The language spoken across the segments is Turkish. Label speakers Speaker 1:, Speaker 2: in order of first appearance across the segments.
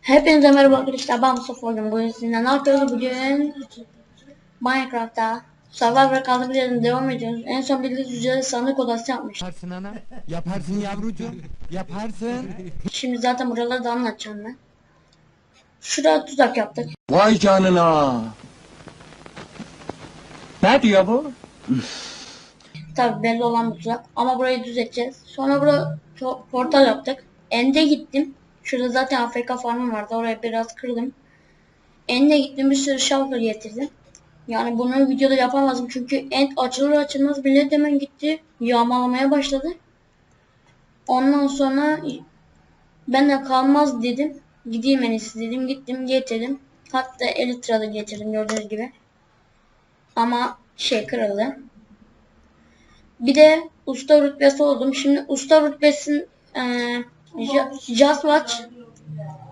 Speaker 1: Hepinize merhaba arkadaşlar ben Mustafa Hocam bugün sizinle ne yapıyoruz bugün Minecraft'ta Survivor kaldığımız yerden devam ediyoruz en son bildiğiniz üzere sandık odası yapmış
Speaker 2: Yaparsın ana. Yaparsın yavrucuğum. Yaparsın.
Speaker 1: Şimdi zaten buraları da anlatacağım ben Şurada tuzak yaptık
Speaker 3: Vay canına. Ne diyor bu?
Speaker 1: Tabi belli olan bu tuzak ama burayı düzelteceğiz sonra burada to- portal yaptık Ende gittim Şurada zaten Afrika farmı vardı oraya biraz kırdım Ende gittim bir sürü shulker getirdim Yani bunu videoda yapamazdım çünkü end açılır açılmaz bile hemen gitti yağmalamaya başladı. Ondan sonra ben de kalmaz dedim. Gideyim en iyisi dedim. Gittim getirdim. Hatta Elytra'da getirdim gördüğünüz gibi. Ama şey kırıldı. Bir de usta rütbesi oldum. Şimdi usta rütbesin e, Just Watch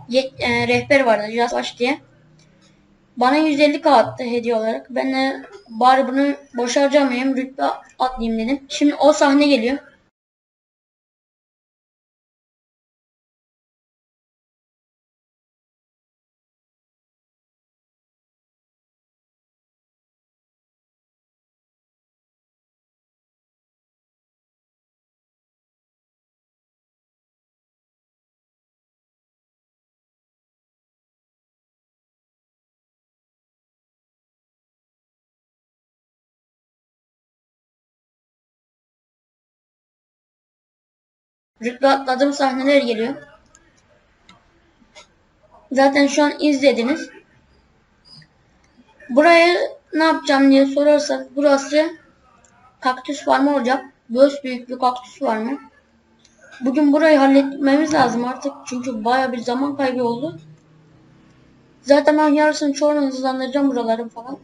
Speaker 1: ye- e, rehber vardı Just Watch diye. Bana 150 k attı hediye olarak. Ben de bari bunu boş harcamayayım rütbe atlayayım dedim. Şimdi o sahne geliyor. Rütbe atladığım sahneler geliyor. Zaten şu an izlediniz. Burayı ne yapacağım diye sorarsak burası kaktüs farmı olacak. Göz büyük bir kaktüs farmı. Bugün burayı halletmemiz lazım artık çünkü baya bir zaman kaybı oldu. Zaten ben yarısını çoğunu hızlandıracağım buraları falan.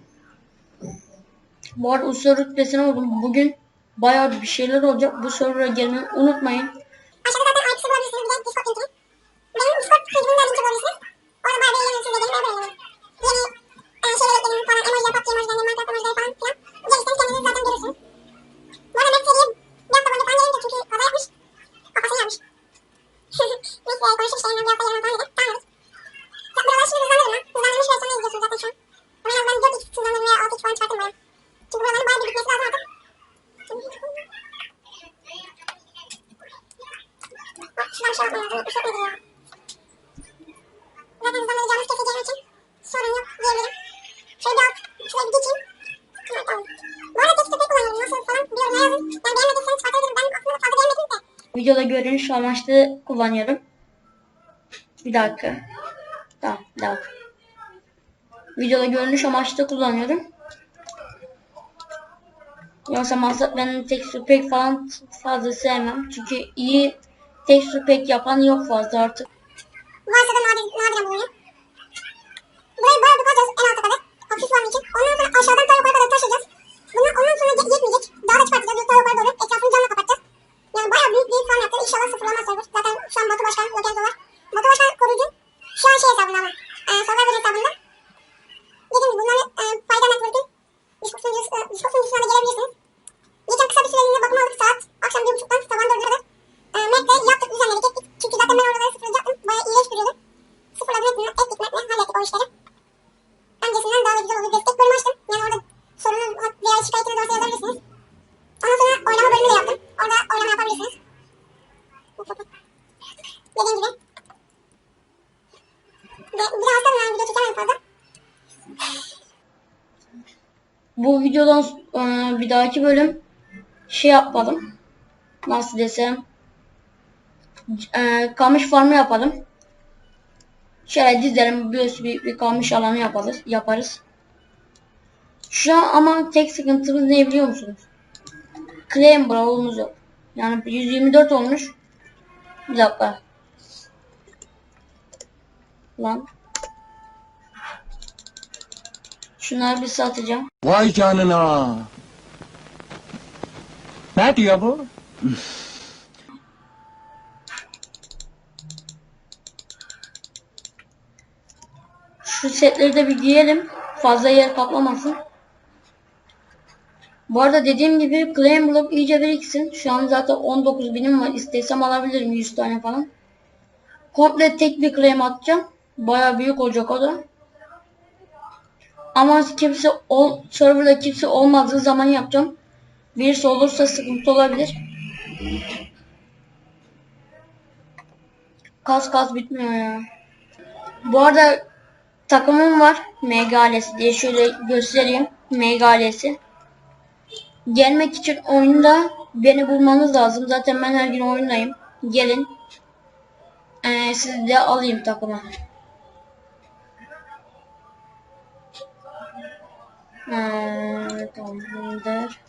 Speaker 1: Bu arada usta rütbesine oldum. Bugün bayağı bir şeyler olacak. Bu server'a gelmeyi unutmayın.
Speaker 4: Aşağıda zaten IP'si bulabilirsiniz. Bir de Discord linkini. Benim Discord linkimden linki bulabilirsiniz. Orada bayağı bir eğlenirsiniz. Dediğim böyle eğlenin. Yeni e, şeyler ekledim falan. Emojiler, PUBG emojileri, Minecraft emojileri falan filan. Gerisini kendiniz zaten görürsünüz. Bu arada ben seriye bir hafta boyunca falan gelince çünkü kaza yapmış. Kafasını yarmış. Neyse konuştuk işte. Bir hafta yarım falan dedik. Devam ediyoruz. Ya, buralar şimdi hızlandırırım ben. Hızlandırmış versiyonuna izliyorsunuz zaten şu an. Ama en azından 4x hızlandırma veya 6x falan çıkartırım buraya. Çünkü buraların bayağı bir bitmesi lazım artık. Bak şuradan bir şey yapmam lazım. Bir şey yapmadı ya. Zaten hızlandıracağımız keseceğim için sorun yok diyebilirim. Şöyle bir alt, şuraya bir geçeyim. Evet, tamam. Bu arada tek tüfek kullanıyorum. Nasıl falan biliyorum yazın. Yani beğenmediyseniz çıkartabilirim. Ben aslında fazla beğenmedim de.
Speaker 1: Videoda görünüş amaçlı kullanıyorum. Bir dakika. Tamam bir dakika. Videoda görünüş amaçlı kullanıyorum. Yoksa maksat ben texture pack falan fazla sevmem. Çünkü iyi texture pack yapan yok fazla artık.
Speaker 4: Varsa da nadir, nadiren bulunuyor. Burayı bayağı bir kazacağız en alta kadar. Hafif var için. Ondan sonra aşağıdan ta yukarı kadar taşıyacağız. Bunlar ondan sonra ye- yetmeyecek. Daha da çıkartacağız. Ta yukarı doğru. Yani bayağı büyük bir farm yapacağız. İnşallah sıfırlamaz server. Zaten şu an Batu Başkan Lokenzo var. Batu Başkan koruyucu. Şu an şey hesabında ama. E, Survivor hesabında. Dediğim gibi bunları e, fayda network'ün Discord e, sunucusuna da gelebilirsiniz. Geçen kısa bir süreliğine bakım aldık saat. Akşam 1.30'dan sabah 4'e kadar. E, Mac'le yaptık düzenledik ettik. Çünkü zaten ben oraları sıfırlayacaktım. Bayağı duruyordu. Sıfırladım ettim, ettik Mac'le hallettik o işleri. Öncesinden daha da güzel oldu. Destek bölümü açtım. Yani orada sorunuz veya şikayetiniz varsa yazabilirsiniz. Ondan sonra oylama bölümü de yaptım. Orada oylama yapabilirsiniz. Dediğim gibi. Ve bir daha aslanım yani video çekemem fazla.
Speaker 1: Bu videodan sonra bir dahaki bölüm şey yapalım. Nasıl desem. E, kamış farmı yapalım. Şöyle dizelim bir, bir, bir kamış alanı yaparız. yaparız. Şu an ama tek sıkıntımız ne biliyor musunuz? Claim brawl'umuz yok. Yani 124 olmuş. Bir dakika. Lan. Şunları bir satacağım.
Speaker 3: Vay canına. Ne diyor bu?
Speaker 1: Şu setleri de bir giyelim. Fazla yer kaplamasın. Bu arada dediğim gibi Claim Block iyice biriksin. Şu an zaten 19 binim var. İstesem alabilirim 100 tane falan. Komple tek bir claim atacağım. Baya büyük olacak o da. Ama kimse ol, serverda kimse olmadığı zaman yapacağım. Birisi olursa sıkıntı olabilir. Kas kas bitmiyor ya. Bu arada takımım var. Megalesi diye şöyle göstereyim. Megalesi. Gelmek için oyunda beni bulmanız lazım. Zaten ben her gün oyundayım. Gelin. Ee, sizi de alayım takıma. Tamamdır.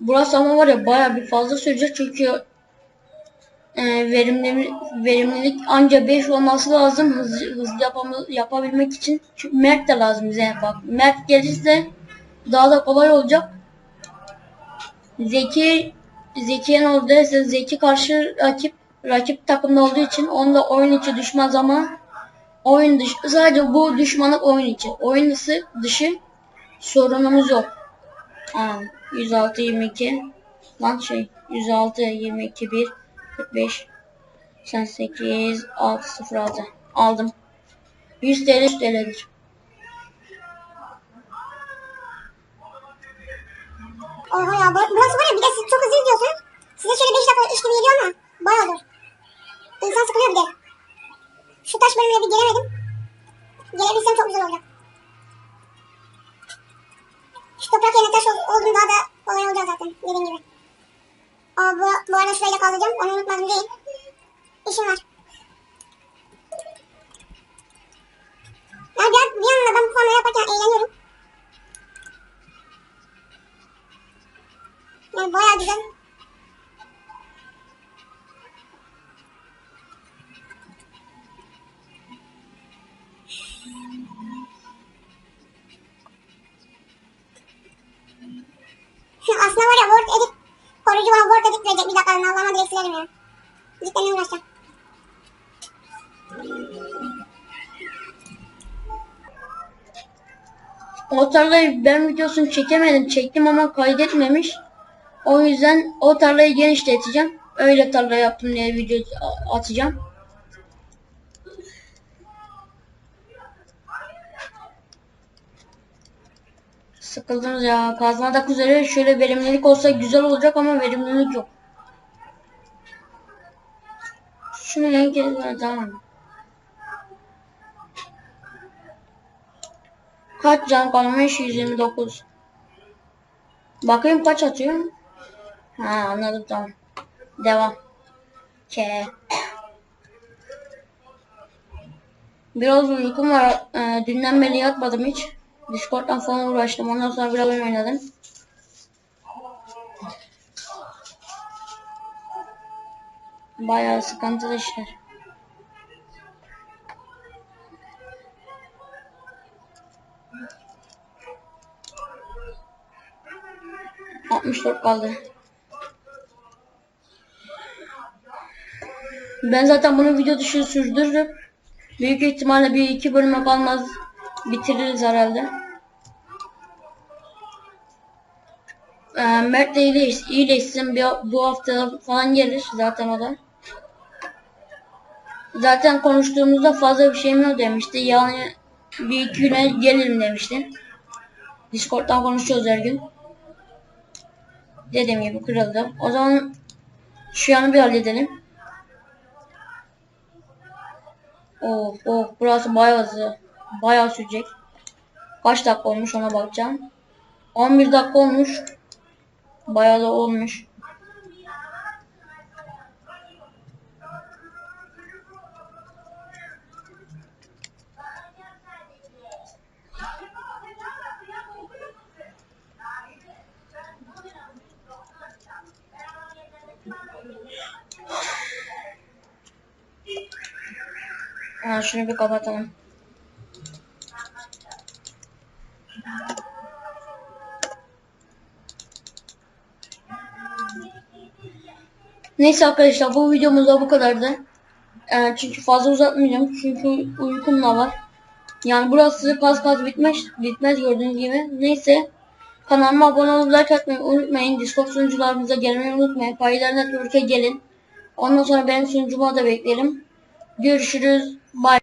Speaker 1: Burası ama var ya baya bir fazla sürecek çünkü e, verimli, verimlilik anca 5 olması lazım hızlı, hızlı yapamı- yapabilmek için. Çünkü Mert de lazım bize bak. Mert gelirse daha da kolay olacak. Zeki Zeki'nin oradaysa Zeki karşı rakip rakip takımda olduğu için onda oyun içi düşmez ama oyun dışı sadece bu düşmanlık oyun içi. Oyun dışı, dışı sorunumuz yok. Aa, 106 22 lan şey 106 22 1 45 88 6 06 aldım. 100 TL 100 TL'dir.
Speaker 4: Oha ya bu- burası var ya bir de siz çok hızlı gidiyorsun. Size şöyle 5 dakika iş gibi geliyor ama bayağı zor. İnsan sıkılıyor bir de. Şu taş bölümüne bir gelemedim. Gelebilsem çok güzel olacak. Şu toprak yerine taş ol- oldum daha da kolay olacak zaten dediğim gibi. Aa, bu, bu arada şurayla kalacağım. Onu unutmadım değil. İşim var. Ya bir, bir yandan ben bu farmları yaparken eğleniyorum. Yani bayağı güzel. Allah'ıma direkt silerim ya. Cidden ne uğraşacağım.
Speaker 1: O ben videosunu çekemedim. Çektim ama kaydetmemiş. O yüzden o tarlayı genişleteceğim. Öyle tarla yaptım diye video atacağım. Sıkıldım ya. Kazmadak üzere şöyle verimlilik olsa güzel olacak ama verimlilik yok. Renk edin, tamam. Kaç can kalmış? 129. Bakayım kaç atıyor? Ha anladım tamam. Devam. K. Biraz uykum var. Ee, dünden yatmadım hiç. Discord'dan falan uğraştım. Ondan sonra biraz oynadım. Bayağı sıkıntılı işler. Altmış dört kaldı. Ben zaten bunu video dışı sürdürürüm. Büyük ihtimalle bir iki bölüme kalmaz bitiririz herhalde. Ee, Mert de iyileş, iyileşsin bir, bu hafta falan gelir zaten o da. Zaten konuştuğumuzda fazla bir şeyim yok demişti. Yani bir iki güne gelirim demişti. Discord'dan konuşuyoruz her gün. Dediğim gibi kırıldı. O zaman şu yanı bir halledelim. Oh oh burası bayağı hızlı. Bayağı sürecek. Kaç dakika olmuş ona bakacağım. 11 dakika olmuş. Bayağı da olmuş. Ha, şunu bir kapatalım. Neyse arkadaşlar bu videomuz da bu kadardı. Ee, çünkü fazla uzatmayacağım. Çünkü uykum da var. Yani burası kaz kaz bitmez, bitmez gördüğünüz gibi. Neyse. Kanalıma abone olup like atmayı unutmayın. Discord sunucularımıza gelmeyi unutmayın. Paylar Network'e gelin. Ondan sonra benim sunucuma da beklerim. Görüşürüz. my